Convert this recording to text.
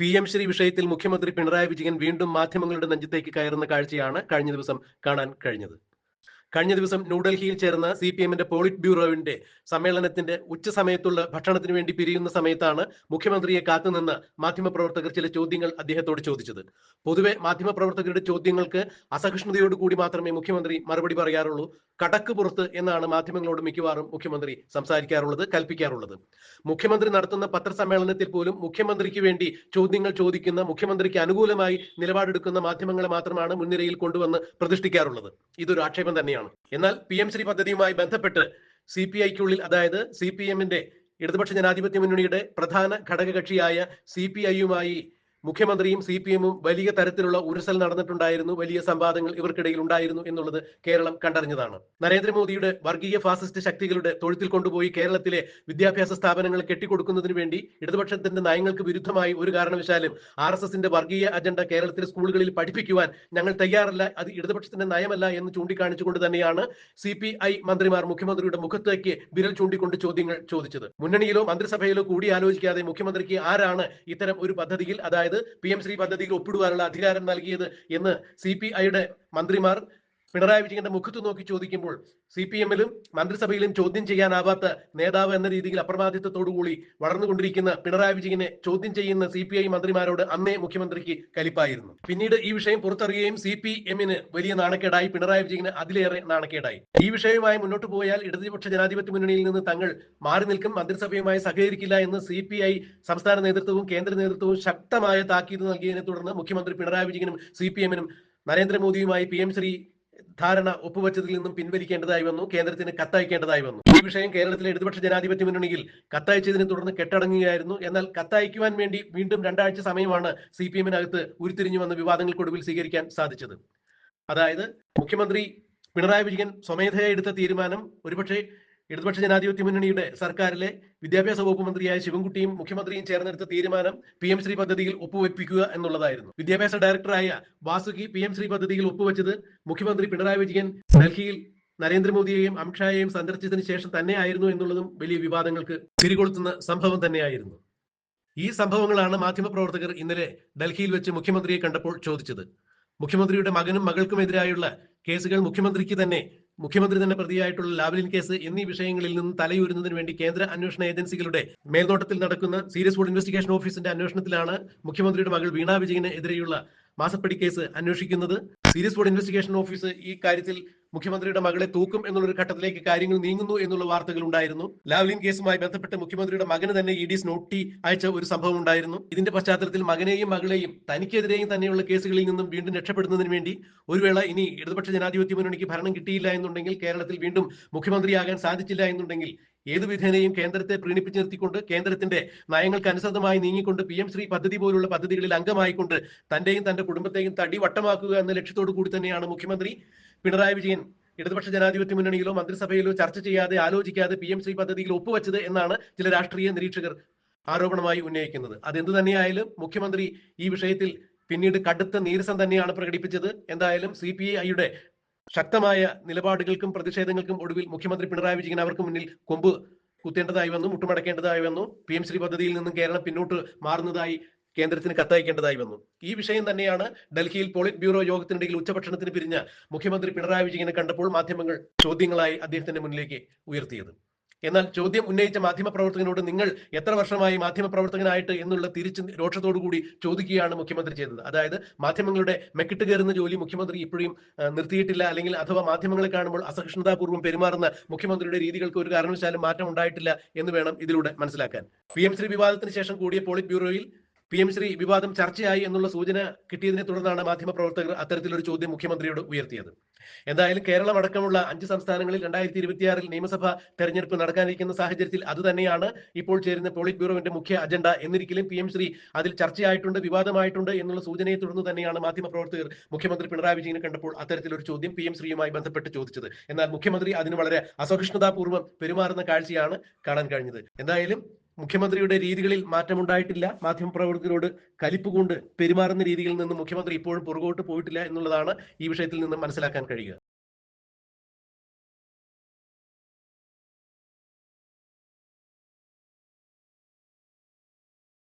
P M Shri വിഷയത്തിൽ മുഖ്യമന്ത്രി പിണറായി വിജയൻ വീണ്ടും മാധ്യമങ്ങളുടെ നെഞ്ചത്തേക്ക് കയറുന്ന കാഴ്ചയാണ് കഴിഞ്ഞ ദിവസം കാണാൻ കഴിഞ്ഞത്. കഴിഞ്ഞ ദിവസം ന്യൂഡൽഹിയിൽ ചേർന്ന സി പി എമ്മിന്റെ പോളിറ്റ് ബ്യൂറോവിന്റെ സമ്മേളനത്തിന്റെ ഉച്ച സമയത്തുള്ള ഭക്ഷണത്തിന് വേണ്ടി പിരിയുന്ന സമയത്താണ് മുഖ്യമന്ത്രിയെ കാത്തുനിന്ന് മാധ്യമപ്രവർത്തകർ ചില ചോദ്യങ്ങൾ അദ്ദേഹത്തോട് ചോദിച്ചത്. പൊതുവെ മാധ്യമപ്രവർത്തകരുടെ ചോദ്യങ്ങൾക്ക് അസഹിഷ്ണുതയോടുകൂടി മാത്രമേ മുഖ്യമന്ത്രി മറുപടി പറയാറുള്ളൂ. കടക്ക് പുറത്ത് എന്നാണ് മാധ്യമങ്ങളോട് മിക്കവാറും മുഖ്യമന്ത്രി സംസാരിക്കാറുള്ളത് കൽപ്പിക്കാറുള്ളത്. മുഖ്യമന്ത്രി നടത്തുന്ന പത്രസമ്മേളനത്തിൽ പോലും മുഖ്യമന്ത്രിക്ക് വേണ്ടി ചോദ്യങ്ങൾ ചോദിക്കുന്ന മുഖ്യമന്ത്രിക്ക് അനുകൂലമായി നിലപാടെടുക്കുന്ന മാധ്യമങ്ങളെ മാത്രമാണ് മുൻനിരയിൽ കൊണ്ടുവന്ന് പ്രതിഷ്ഠിക്കാറുള്ളത്. ഇതൊരു ആക്ഷേപം തന്നെയാണ്. എന്നാൽ പി എം ശ്രീ പദ്ധതിയുമായി ബന്ധപ്പെട്ട് സി പി ഐക്കുള്ളിൽ അതായത് സി പി എമ്മിന്റെ ഇടതുപക്ഷ ജനാധിപത്യ മുന്നണിയുടെ പ്രധാന ഘടകകക്ഷിയായ സി പി ഐയുമായി മുഖ്യമന്ത്രിയും സി പി എമ്മും വലിയ തരത്തിലുള്ള ഉരസൽ നടന്നിട്ടുണ്ടായിരുന്നു. വലിയ സംവാദങ്ങൾ ഇവർക്കിടയിൽ ഉണ്ടായിരുന്നു എന്നുള്ളത് കേരളം കണ്ടറിഞ്ഞതാണ്. നരേന്ദ്രമോദിയുടെ വർഗീയ ഫാസിസ്റ്റ് ശക്തികളുടെ തൊഴുത്തിൽ കൊണ്ടുപോയി കേരളത്തിലെ വിദ്യാഭ്യാസ സ്ഥാപനങ്ങൾ കെട്ടിക്കൊടുക്കുന്നതിന് വേണ്ടി ഇടതുപക്ഷത്തിന്റെ നയങ്ങൾക്ക് വിരുദ്ധമായി ഒരു കാരണവശാലും ആർ എസ് എസിന്റെ വർഗീയ അജണ്ട കേരളത്തിലെ സ്കൂളുകളിൽ പഠിപ്പിക്കുവാൻ ഞങ്ങൾ തയ്യാറല്ല. അത് ഇടതുപക്ഷത്തിന്റെ നയമല്ല എന്ന് ചൂണ്ടിക്കാണിച്ചുകൊണ്ട് തന്നെയാണ് സി പി ഐ മന്ത്രിമാർ മുഖ്യമന്ത്രിയുടെ മുഖത്തേക്ക് വിരൽ ചൂണ്ടിക്കൊണ്ട് ചോദ്യങ്ങൾ ചോദിച്ചത്. മുന്നണിയിലോ മന്ത്രിസഭയിലോ കൂടി ആലോചിക്കാതെ മുഖ്യമന്ത്രിക്ക് ആരാണ് ഇത്തരം ഒരു പദ്ധതിയിൽ അതായത് പി എം ശ്രീ പദ്ധതിയിൽ ഒപ്പിടുവാനുള്ള അധികാരം നൽകിയത് എന്ന് സി പി ഐയുടെ മന്ത്രിമാർ പിണറായി വിജയന്റെ മുഖത്ത് നോക്കി ചോദിക്കുമ്പോൾ സി പി എമ്മിലും മന്ത്രിസഭയിലും ചോദ്യം ചെയ്യാനാവാത്ത നേതാവ് എന്ന രീതിയിൽ അപ്രമാദിത്വത്തോടുകൂടി വളർന്നുകൊണ്ടിരിക്കുന്ന പിണറായി വിജയനെ ചോദ്യം ചെയ്യുന്ന സി പി ഐ മന്ത്രിമാരോട് അന്നേ മുഖ്യമന്ത്രിക്ക് കലിപ്പായിരുന്നു. പിന്നീട് ഈ വിഷയം പുറത്തറിയുകയും സി പി എമ്മിന് വലിയ നാണക്കേടായി പിണറായി വിജയന് അതിലേറെ നാണക്കേടായി. ഈ വിഷയവുമായി മുന്നോട്ട് പോയാൽ ഇടതുപക്ഷ ജനാധിപത്യ മുന്നണിയിൽ നിന്ന് തങ്ങൾ മാറി നിൽക്കും മന്ത്രിസഭയുമായി സഹകരിക്കില്ല എന്ന് സി പി ഐ സംസ്ഥാന നേതൃത്വവും കേന്ദ്ര നേതൃത്വവും ശക്തമായ താക്കീത് നൽകിയതിനെ തുടർന്ന് മുഖ്യമന്ത്രി പിണറായി വിജയനും സി പി എമ്മിനും നരേന്ദ്രമോദിയുമായി പി എം ശ്രീ ധാരണ ഒപ്പുവെച്ചതിൽ നിന്നും പിൻവലിക്കേണ്ടതായി വന്നു. കേന്ദ്രത്തിന് കത്തയക്കേണ്ടതായി വന്നു. ഈ വിഷയം കേരളത്തിലെ ഇടതുപക്ഷ ജനാധിപത്യ മുന്നണിയിൽ കത്തയച്ചതിനെ തുടർന്ന് കെട്ടടങ്ങുകയായിരുന്നു. എന്നാൽ കത്തയക്കുവാൻ വേണ്ടി വീണ്ടും രണ്ടാഴ്ച സമയമാണ് സി പി എമ്മിനകത്ത് ഉരുത്തിരിഞ്ഞു വന്ന വിവാദങ്ങൾക്കൊടുവിൽ സ്വീകരിക്കാൻ സാധിച്ചത്. അതായത് മുഖ്യമന്ത്രി പിണറായി വിജയൻ സ്വമേധയാ എടുത്ത തീരുമാനം ഒരുപക്ഷെ ഇടതുപക്ഷ ജനാധിപത്യ മുന്നണിയുടെ സർക്കാരിലെ വിദ്യാഭ്യാസ വകുപ്പ് മന്ത്രിയായ ശിവൻകുട്ടിയും മുഖ്യമന്ത്രിയും ചേർന്നെടുത്ത തീരുമാനം പി എം ശ്രീ പദ്ധതിയിൽ ഒപ്പുവെപ്പിക്കുക എന്നുള്ളതായിരുന്നു. വിദ്യാഭ്യാസ ഡയറക്ടറായ വാസുകി പി എം ശ്രീ പദ്ധതിയിൽ ഒപ്പുവെച്ചത് മുഖ്യമന്ത്രി പിണറായി വിജയൻ. ഡൽഹിയിൽ നരേന്ദ്രമോദിയെയും അമിത്ഷായെയും സന്ദർശിച്ചതിന് ശേഷം തന്നെയായിരുന്നു എന്നുള്ളതും വലിയ വിവാദങ്ങൾക്ക് തിരികൊളുത്തുന്ന സംഭവം തന്നെയായിരുന്നു. ഈ സംഭവങ്ങളാണ് മാധ്യമപ്രവർത്തകർ ഇന്നലെ ഡൽഹിയിൽ വെച്ച് മുഖ്യമന്ത്രിയെ കണ്ടപ്പോൾ ചോദിച്ചത്. മുഖ്യമന്ത്രിയുടെ മകനും മകൾക്കും എതിരായുള്ള കേസുകൾ മുഖ്യമന്ത്രിക്ക് തന്നെ മുഖ്യമന്ത്രി തന്നെ പ്രതിയായിട്ടുള്ള ലാവലിൻ കേസ് എന്നീ വിഷയങ്ങളിൽ നിന്ന് തലയൂരുന്നതിന് വേണ്ടി കേന്ദ്ര അന്വേഷണ ഏജൻസികളുടെ മേൽനോട്ടത്തിൽ നടക്കുന്ന സീരിയസ് ഫുഡ് ഇൻവെസ്റ്റിഗേഷൻ ഓഫീസിന്റെ അന്വേഷണത്തിലാണ് മുഖ്യമന്ത്രിയുടെ മകൾ വീണ വിജയന് എതിരെയുള്ള മാസപ്പടി കേസ് അന്വേഷിക്കുന്നത്. സീരിയസ് ഫുഡ് ഇൻവെസ്റ്റിഗേഷൻ ഓഫീസ് ഈ കാര്യത്തിൽ മുഖ്യമന്ത്രിയുടെ മകളെ തൂക്കും എന്നുള്ള ഒരു ഘട്ടത്തിലേക്ക് കാര്യങ്ങൾ നീങ്ങുന്നു എന്നുള്ള വാർത്തകൾ ഉണ്ടായിരുന്നു. ലാവ്ലിൻ കേസുമായി ബന്ധപ്പെട്ട് മുഖ്യമന്ത്രിയുടെ മകന് തന്നെ ഇ ഡി നോട്ടി അയച്ച ഒരു സംഭവം ഉണ്ടായിരുന്നു. ഇതിന്റെ പശ്ചാത്തലത്തിൽ മകനെയും മകളെയും തനിക്കെതിരെയും തന്നെയുള്ള കേസുകളിൽ നിന്നും വീണ്ടും രക്ഷപ്പെടുന്നതിന് വേണ്ടി ഒരു വേള ഇനി ഇടതുപക്ഷ ജനാധിപത്യ മുന്നണിക്ക് ഭരണം കിട്ടിയില്ല എന്നുണ്ടെങ്കിൽ കേരളത്തിൽ വീണ്ടും മുഖ്യമന്ത്രിയാകാൻ സാധിച്ചില്ല എന്നുണ്ടെങ്കിൽ ഏത് വിധേനയും കേന്ദ്രത്തെ പ്രീണിപ്പിച്ച് നിർത്തിക്കൊണ്ട് കേന്ദ്രത്തിന്റെ നയങ്ങൾക്ക് അനുസൃതമായി നീങ്ങിക്കൊണ്ട് പി എം ശ്രീ പദ്ധതി പോലുള്ള പദ്ധതികളിൽ അംഗമായിക്കൊണ്ട് തന്റെയും തന്റെ കുടുംബത്തെയും തടി വട്ടമാക്കുക എന്ന ലക്ഷ്യത്തോടു കൂടി തന്നെയാണ് മുഖ്യമന്ത്രി പിണറായി വിജയൻ ഇടതുപക്ഷ ജനാധിപത്യ മുന്നണിയിലോ മന്ത്രിസഭയിലോ ചർച്ച ചെയ്യാതെ ആലോചിക്കാതെ പി എം ശ്രീ പദ്ധതിയിൽ ഒപ്പുവെച്ചത് എന്നാണ് ചില രാഷ്ട്രീയ നിരീക്ഷകർ ആരോപണമായി ഉന്നയിക്കുന്നത്. അതെന്ത് തന്നെയായാലും മുഖ്യമന്ത്രി ഈ വിഷയത്തിൽ പിന്നീട് കടുത്ത നീരസം തന്നെയാണ് പ്രകടിപ്പിച്ചത്. എന്തായാലും സി പി ഐയുടെ ശക്തമായ നിലപാടുകൾക്കും പ്രതിഷേധങ്ങൾക്കും ഒടുവിൽ മുഖ്യമന്ത്രി പിണറായി വിജയൻ അവർക്ക് മുന്നിൽ കൊമ്പ് കുത്തേണ്ടതായി വന്നു മുട്ടുമടക്കേണ്ടതായി വന്നു. പി എം ശ്രീ പദ്ധതിയിൽ നിന്നും കേരളം പിന്നോട്ട് മാറുന്നതായി കേന്ദ്രത്തിന് കത്തയക്കേണ്ടതായി വന്നു. ഈ വിഷയം തന്നെയാണ് ഡൽഹിയിൽ പോളിറ്റ് ബ്യൂറോ യോഗത്തിനിടയിൽ ഉച്ചഭക്ഷണത്തിന് പിരിഞ്ഞ മുഖ്യമന്ത്രി പിണറായി വിജയനെ കണ്ടപ്പോൾ മാധ്യമങ്ങൾ ചോദ്യങ്ങളായി അദ്ദേഹത്തിന്റെ മുന്നിലേക്ക് ഉയർത്തിയത്. എന്നാൽ ചോദ്യം ഉന്നയിച്ച മാധ്യമപ്രവർത്തകനോട് നിങ്ങൾ എത്ര വർഷമായി മാധ്യമപ്രവർത്തകനായിട്ട് എന്നുള്ള തിരിച്ച് രോക്ഷത്തോടു കൂടി ചോദിക്കുകയാണ് മുഖ്യമന്ത്രി ചെയ്തത്. അതായത് മാധ്യമങ്ങളുടെ മെക്കിട്ട് കയറുന്ന ജോലി മുഖ്യമന്ത്രി ഇപ്പോഴും നിർത്തിയിട്ടില്ല. അല്ലെങ്കിൽ അഥവാ മാധ്യമങ്ങളെ കാണുമ്പോൾ അസഹിഷ്ണുതാപൂർവം പെരുമാറുന്ന മുഖ്യമന്ത്രിയുടെ രീതികൾക്ക് ഒരു കാരണവശാലും മാറ്റം ഉണ്ടായിട്ടില്ല എന്ന് വേണം ഇതിലൂടെ മനസ്സിലാക്കാൻ. പി എം ശ്രീ വിവാദത്തിന് ശേഷം കൂടിയ പോളിറ്റ് ബ്യൂറോയിൽ പി എം ശ്രീ വിവാദം ചർച്ചയായി എന്നുള്ള സൂചന കിട്ടിയതിനെ തുടർന്നാണ് മാധ്യമപ്രവർത്തകർ അത്തരത്തിലൊരു ചോദ്യം മുഖ്യമന്ത്രിയോട് ഉയർത്തിയത്. എന്തായാലും കേരളം അടക്കമുള്ള അഞ്ച് സംസ്ഥാനങ്ങളിൽ രണ്ടായിരത്തി ഇരുപത്തിയാറിൽ നിയമസഭാ തെരഞ്ഞെടുപ്പ് നടക്കാനിരിക്കുന്ന സാഹചര്യത്തിൽ അത് തന്നെയാണ് ഇപ്പോൾ ചേരുന്ന പോളിറ്റ് ബ്യൂറോവിന്റെ മുഖ്യ അജണ്ട. എന്നിരിക്കലും പി എം ശ്രീ അതിൽ ചർച്ചയായിട്ടുണ്ട് വിവാദമായിട്ടുണ്ട് എന്നുള്ള സൂചനയെ തുടർന്ന് തന്നെയാണ് മാധ്യമപ്രവർത്തകർ മുഖ്യമന്ത്രി പിണറായി വിജയനെ കണ്ടപ്പോൾ അത്തരത്തിലൊരു ചോദ്യം പി എം ശ്രീയുമായി ബന്ധപ്പെട്ട് ചോദിച്ചത്. എന്നാൽ മുഖ്യമന്ത്രി അതിന് വളരെ അസഹിഷ്ണുതാപൂർവം പെരുമാറുന്ന കാഴ്ചയാണ് കാണാൻ കഴിഞ്ഞത്. എന്തായാലും മുഖ്യമന്ത്രിയുടെ രീതികളിൽ മാറ്റമുണ്ടായിട്ടില്ല. മാധ്യമപ്രവർത്തകരോട് കലിപ്പ് കൊണ്ട് പെരുമാറുന്ന രീതിയിൽ നിന്ന് മുഖ്യമന്ത്രി ഇപ്പോഴും പുറകോട്ട് പോയിട്ടില്ല എന്നുള്ളതാണ് ഈ വിഷയത്തിൽ നിന്ന് മനസ്സിലാക്കാൻ കഴിയുക.